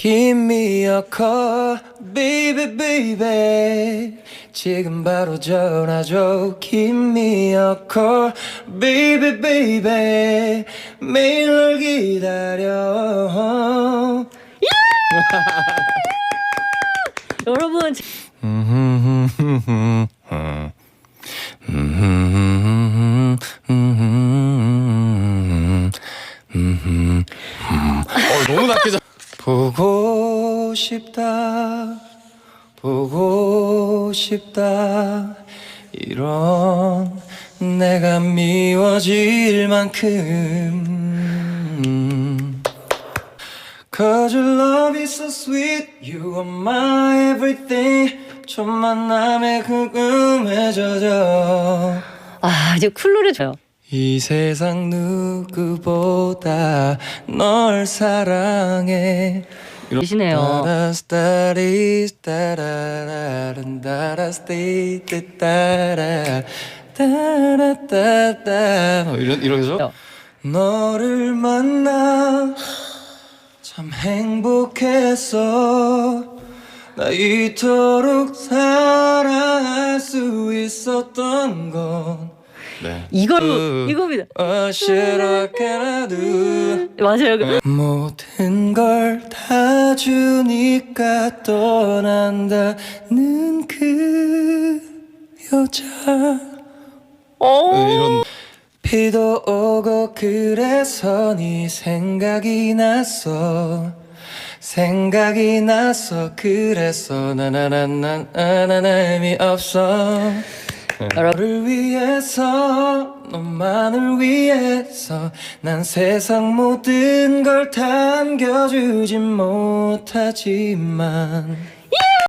Give me a call, baby, baby. 지금 바로 전화 줘. Give me a call, baby, baby. 매일 널 기다려. 여러분 어, 너무 낮게 자. 보고 싶다, 보고 싶다. 이런 내가 미워질 만큼. Cause your love is so sweet, you are my everything. 첫 만남에 그 젖어. 아 이제 쿨노래 줘요. 이 세상 누구보다 널 사랑해. 계시네요. 이런 이러죠. 너를 만나 참 행복했어. 나 이토록 사랑할 수 있었던 건. 네. 이거 그- 이겁니다. What should I can do? 맞아요. 모든 걸 다 주니까 떠난다는 그 여자 어. 네, 이런 비도 오고 그래서 네 생각이 났어 생각이 났어 그래서 나나나나나 나 의미 없어 너를 위해서 너만을 위해서 난 세상 모든 걸 다 안겨주진 못하지만